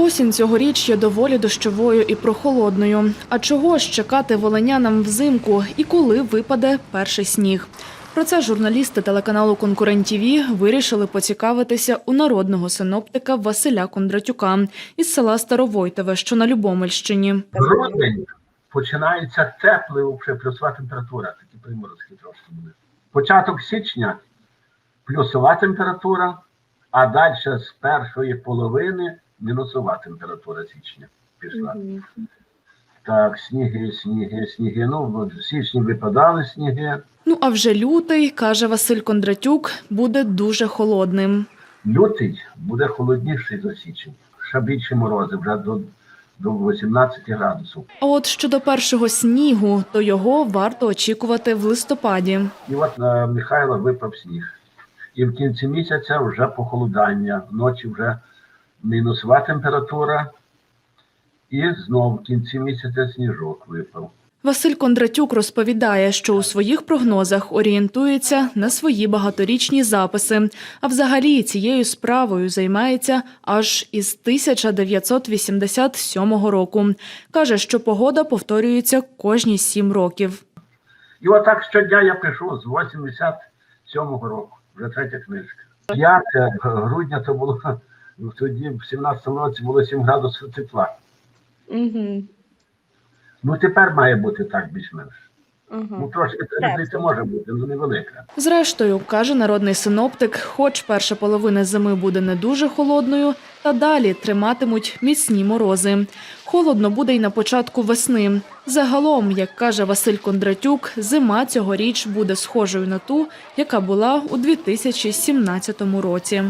Осінь цьогоріч є доволі дощовою і прохолодною. А чого ж чекати волинянам взимку і коли випаде перший сніг? Про це журналісти телеканалу Конкурент ТІВІ вирішили поцікавитися у народного синоптика Василя Кондратюка із села Старовойтове, що на Любомельщині. Грудень починається теплий, вже плюсова температура, такі приморозки трошки буде. Початок січня плюсова температура, а далі з першої половини мінусова температура січня пішла. Так, сніги, сніги, сніги. Ну, в січні випадали сніги. Ну а вже лютий, каже Василь Кондратюк, буде дуже холодним. Лютий буде холодніший за січень. Ще більше морози, вже до, до 18 градусів. А от щодо першого снігу, то його варто очікувати в листопаді. І от на Михайла випав сніг. І в кінці місяця вже похолодання, вночі вже мінусова температура, і знову в кінці місяця сніжок випав. Василь Кондратюк розповідає, що у своїх прогнозах орієнтується на свої багаторічні записи, а взагалі цією справою займається аж із 1987 року. Каже, що погода повторюється кожні сім років. І отак щодня я пишу з 87-го року, вже третя книжка. 5 грудня то було тоді, в 17-му році було 7 градусів тепла. Угу. Ну тепер має бути так більш-менш. Угу. Ну трошки різниця може бути, ну невелика. Зрештою, каже народний синоптик, хоч перша половина зими буде не дуже холодною, та далі триматимуть міцні морози. Холодно буде й на початку весни. Загалом, як каже Василь Кондратюк, зима цьогоріч буде схожою на ту, яка була у 2017 році.